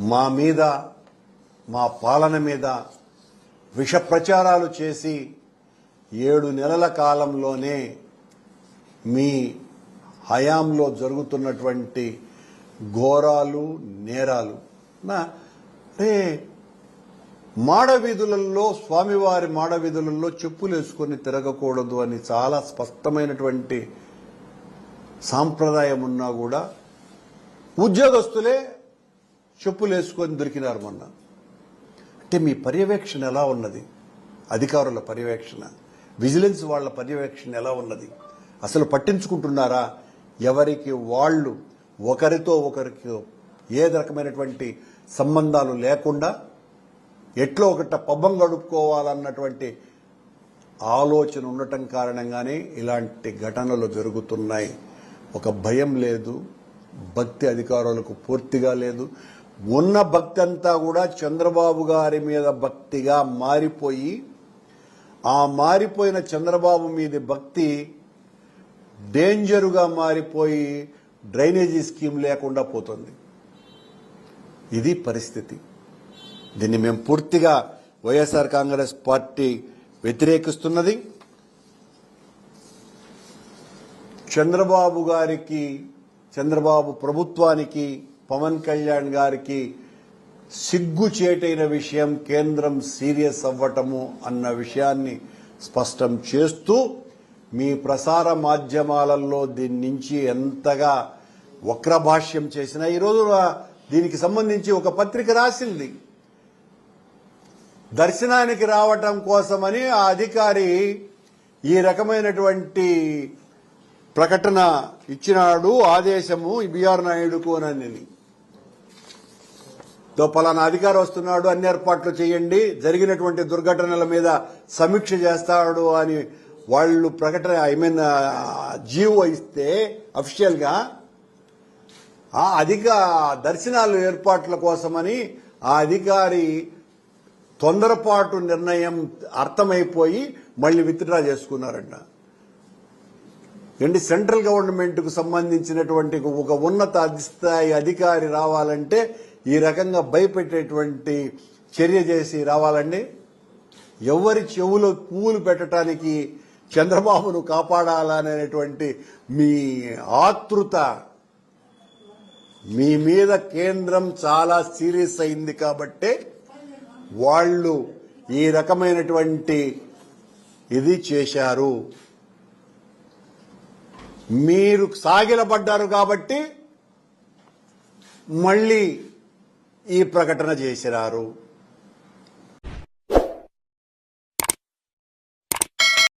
మా మీద మా పాలన మీద విష ప్రచారాలు చేసి ఏడు నెలల కాలంలోనే మీ హయాంలో జరుగుతున్నటువంటి ఘోరాలు నేరాలు. నా రే మాడవీధులలో స్వామివారి మాడవీధులలో చెప్పులు వేసుకొని తిరగకూడదు అని చాలా స్పష్టమైనటువంటి సాంప్రదాయం ఉన్నా కూడా ఉద్యోగస్తులే చెప్పులు వేసుకొని దొరికినారు మొన్న. అంటే మీ పర్యవేక్షణ ఎలా ఉన్నది? అధికారుల పర్యవేక్షణ విజిలెన్స్ వాళ్ళ పర్యవేక్షణ ఎలా ఉన్నది? అసలు పట్టించుకుంటున్నారా? ఎవరికి వాళ్ళు ఒకరితో ఒకరికి ఏ రకమైనటువంటి సంబంధాలు లేకుండా ఎట్లో ఒకట పబ్బం గడుపుకోవాలన్నటువంటి ఆలోచన ఉండటం కారణంగానే ఇలాంటి ఘటనలు జరుగుతున్నాయి. ఒక భయం లేదు భక్తి అధికారులకు పూర్తిగా లేదు. ఉన్న భక్తి అంతా కూడా చంద్రబాబు గారి మీద భక్తిగా మారిపోయి ఆ మారిపోయిన చంద్రబాబు మీద భక్తి డేంజరుగా మారిపోయి డ్రైనేజీ స్కీమ్ లేకుండా పోతుంది. ఇది పరిస్థితి. దీన్ని మేము పూర్తిగా వైఎస్ఆర్ కాంగ్రెస్ పార్టీ వ్యతిరేకిస్తున్నది. చంద్రబాబు గారికి చంద్రబాబు ప్రభుత్వానికి పవన్ కళ్యాణ్ గారికి సిగ్గుచేటైన విషయం కేంద్రం సీరియస్ అవ్వటము అన్న విషయాన్ని స్పష్టం చేస్తూ మీ ప్రసార మాధ్యమాలలో దీని నుంచి ఎంతగా వక్రభాష్యం చేసినా ఈరోజు దీనికి సంబంధించి ఒక పత్రిక రాసింది. దర్శనానికి రావటం కోసమని ఆ అధికారి ఈ రకమైనటువంటి ప్రకటన ఇచ్చినాడు ఆదేశము బిఆర్ నాయుడుకు అని తో పలానా అధికారి వస్తున్నాడు అన్ని ఏర్పాట్లు చేయండి జరిగినటువంటి దుర్ఘటనల మీద సమీక్ష చేస్తాడు అని వాళ్ళు ప్రకటన ఐ మీన్ జీవో ఇస్తే అఫిషియల్గా ఆ అధిక దర్శనాలు ఏర్పాట్ల కోసమని ఆ అధికారి తొందరపాటు నిర్ణయం అర్థమైపోయి మళ్ళీ విత్డ్రా చేసుకున్నారంట. ఏంటి సెంట్రల్ గవర్నమెంట్కు సంబంధించినటువంటి ఒక ఉన్నత అధిస్థాయి అధికారి రావాలంటే ఈ రకంగా భయపెట్టేటువంటి చర్య చేసి రావాలండి. ఎవరి చెవులో పువ్వులు పెట్టడానికి చంద్రబాబును కాపాడాలనేటువంటి మీ ఆతృత మీ మీద కేంద్రం చాలా సీరియస్ అయింది కాబట్టే వాళ్ళు ఈ రకమైనటువంటి ఇది చేశారు. మీరు సాగిలపడ్డారు కాబట్టి మళ్ళీ ఈ ప్రకటన చేసినారు.